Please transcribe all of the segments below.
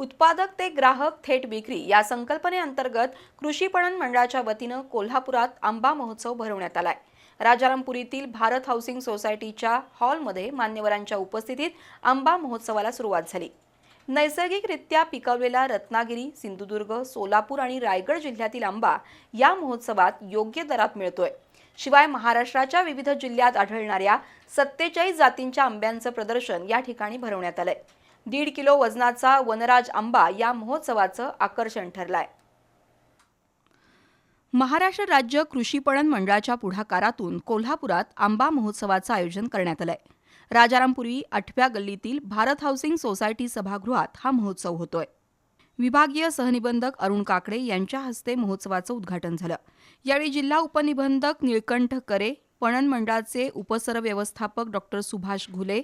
उत्पादक ते ग्राहक थेट विक्री या संकल्पनेअंतर्गत कृषी पणन मंडळाच्या वतीनं कोल्हापुरात आंबा महोत्सव भरवण्यात आलाय. राजारामपुरीतील भारत हाऊसिंग सोसायटीच्या हॉलमध्ये मान्यवरांच्या उपस्थितीत आंबा महोत्सवाला सुरुवात झाली. नैसर्गिकरित्या पिकवलेला रत्नागिरी सिंधुदुर्ग सोलापूर आणि रायगड जिल्ह्यातील आंबा या महोत्सवात योग्य दरात मिळतोय. शिवाय महाराष्ट्राच्या विविध जिल्ह्यात आढळणाऱ्या सत्तेचाळीस जातींच्या आंब्यांचं प्रदर्शन या ठिकाणी भरवण्यात आलंय. दीड किलो वजनाचा वनराज आंबा या महोत्सवाचं आकर्षण ठरलाय. महाराष्ट्र राज्य कृषी पणन मंडळाच्या पुढाकारातून कोल्हापुरात आंबा महोत्सवाचं आयोजन करण्यात आलंय. राजारामपुरी आठव्या गल्लीतील भारत हाऊसिंग सोसायटी सभागृहात हा महोत्सव होतोय. विभागीय सहनिबंधक अरुण काकडे यांच्या हस्ते महोत्सवाचं उद्घाटन झालं. यावेळी जिल्हा उपनिबंधक निळकंठ करे पणन मंडळाचे उपसरव्यवस्थापक डॉक्टर सुभाष घुले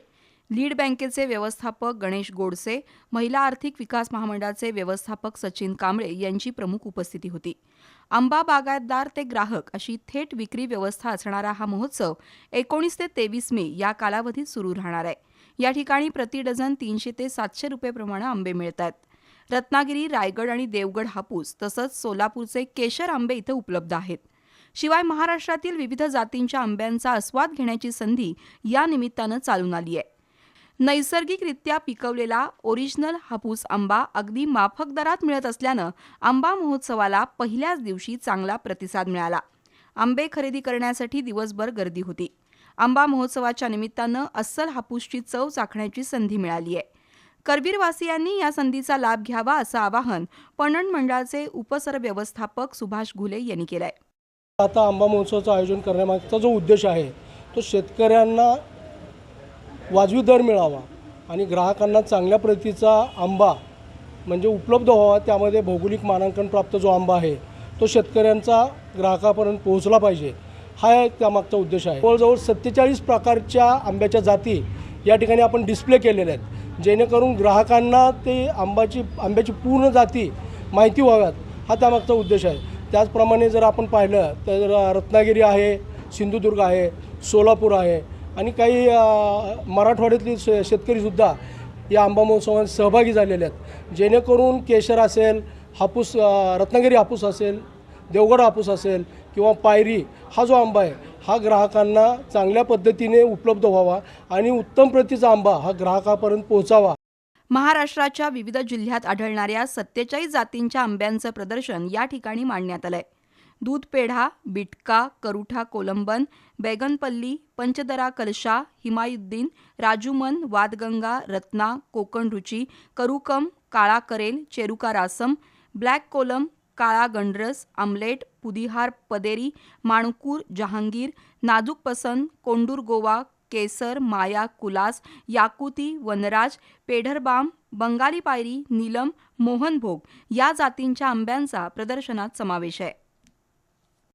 लीड बँकेचे व्यवस्थापक गणेश गोडसे महिला आर्थिक विकास महामंडळाचे व्यवस्थापक सचिन कांबळे यांची प्रमुख उपस्थिती होती. आंबा बागायतदार ते ग्राहक अशी थेट विक्री व्यवस्था असणारा हा महोत्सव एकोणीस ते तेवीस मे या कालावधीत सुरू राहणार आहे. या ठिकाणी प्रति डझन तीनशे ते सातशे रुपयेप्रमाणे आंबे मिळत आहेत रत्नागिरी रायगड आणि देवगड हापूस तसंच सोलापूरचे केशर आंबे इथं उपलब्ध आहेत. शिवाय महाराष्ट्रातील विविध जातींच्या आंब्यांचा आस्वाद घेण्याची संधी या निमित्तानं चालून आली आहे. नैसर्गिकरित्या पिकवलेला ओरिजिनल हापूस आंबा अगदी माफक दरात मिळत असल्यानं आंबा महोत्सवाला पहिल्याच दिवशी चांगला प्रतिसाद मिळाला. आंबे खरेदी करण्यासाठी दिवसभर गर्दी होती. आंबा महोत्सवाच्या निमित्तानं अस्सल हापूसची चव चाखण्याची संधी मिळाली आहे. करवीरवासियांनी या संधीचा लाभ घ्यावा असं आवाहन पणन मंडळाचे उपसरव्यवस्थापक सुभाष घुले यांनी केलंय. आता आंबा महोत्सवाचं आयोजन करण्यामागचा जो उद्देश आहे तो शेतकऱ्यांना वाजवी दर मिळावा आणि ग्राहकांना चांगल्या प्रतीचा आंबा म्हणजे उपलब्ध व्हावा त्यामध्ये भौगोलिक मानांकन प्राप्त जो आंबा आहे तो शेतकऱ्यांचा ग्राहकापर्यंत पोहोचला पाहिजे. हा एक त्यामागचा उद्देश आहे. जवळजवळ सत्तेचाळीस प्रकारच्या आंब्याच्या जाती या ठिकाणी आपण डिस्प्ले केलेल्या आहेत. जेणेकरून ग्राहकांना ते आंबाची आंब्याची पूर्ण जाती माहिती व्हाव्यात हा त्यामागचा उद्देश आहे. त्याचप्रमाणे जर आपण पाहिलं तर रत्नागिरी आहे सिंधुदुर्ग आहे सोलापूर आहे आणि काही मराठवाड्यातली शे शेतकरीसुद्धा या आंबा महोत्सवात सहभागी झालेले आहेत. जेणेकरून केशर असेल हापूस रत्नागिरी हापूस असेल देवगड हापूस असेल किंवा पायरी हा जो आंबा आहे हा ग्राहकांना चांगल्या पद्धतीने उपलब्ध व्हावा आणि उत्तम प्रतीचा आंबा हा ग्राहकापर्यंत पोहोचावा. महाराष्ट्राच्या विविध जिल्ह्यात आढळणाऱ्या सत्तेचाळीस जातींच्या आंब्यांचं प्रदर्शन या ठिकाणी मांडण्यात आलंय. आहे दूधपेढा बिटका करुठा कोलंबन बैगनपल्ली पंचदरा कलशा हिमायुद्दीन राजूमन वादगंगा रत्ना कोकण रुची करुकम काळा करेल चेरुका रासम ब्लॅक कोलम काळा गंडरस आमलेट पुदिहार पदेरी माणकूर जहांगीर नाजूक पसंत कोंडूर गोवा केसर माया कुलास याकुती वनराज पेढरबाम बंगाली पायरी नीलम मोहनभोग या जातींच्या आंब्यांचा प्रदर्शनात समावेश आहे.